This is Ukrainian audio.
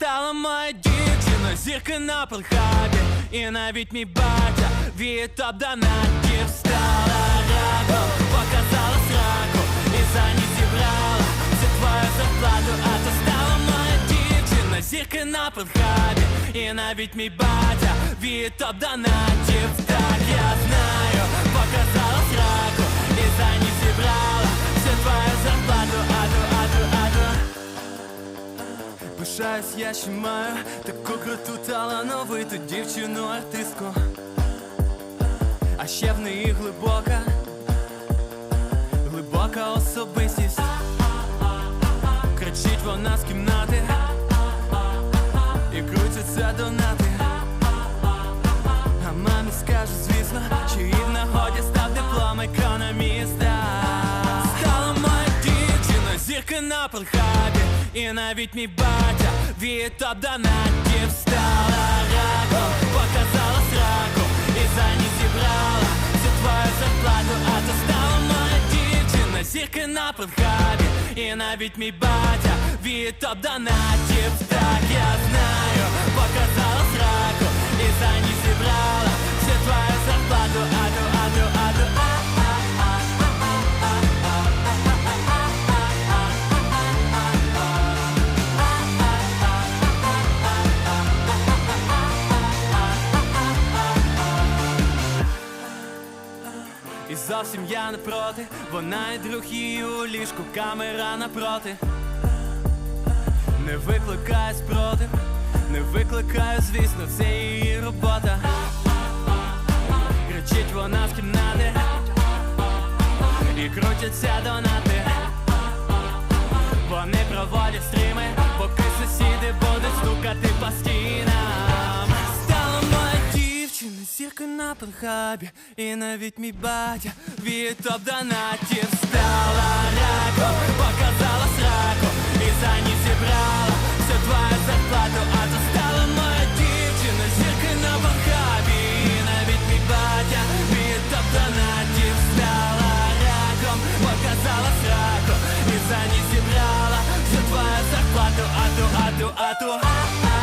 Стала моя дівчина, зірка на панхабі І навіть мій батя від топ-донатів Стала раком, показала сраку І за ній зібрала всю твою зарплату. А то стала моя дівчина, зірка на панхабі І навіть мій батя від топ-донатів Так Пишаюсь, я ще маю таку круту талановиту дівчину артистку. А ще в неї глибока, глибока особистість. Кричить вона з кімнати і крутиться до А зірка на панхабі І навіть мій батя від топ-донатів Стала раком, показала сраку І за ній зібрала всю твою зарплату. А ти стала моя дівчина, зірка на панхабі І навіть мій батя від топ-донатів Так я знаю, І зовсім я не проти, вона і друг її у ліжку, камера напроти. Не викликає спротив, не викликаю, звісно, це її робота. Кричить вона з кімнати і крутяться донати. Вони проводять стріми, на панхабі, і навіть мій батя від топ-донатів стала раком, показала сраку, і за ніч зібрала всю твою зарплату, а то стала моя дівчина, зірка на панхабі, і навіть мій батя від топ-донатів стала раком, показала сраку, і за ніч зібрала всю твою зарплату, а то, а то, а то, а, а,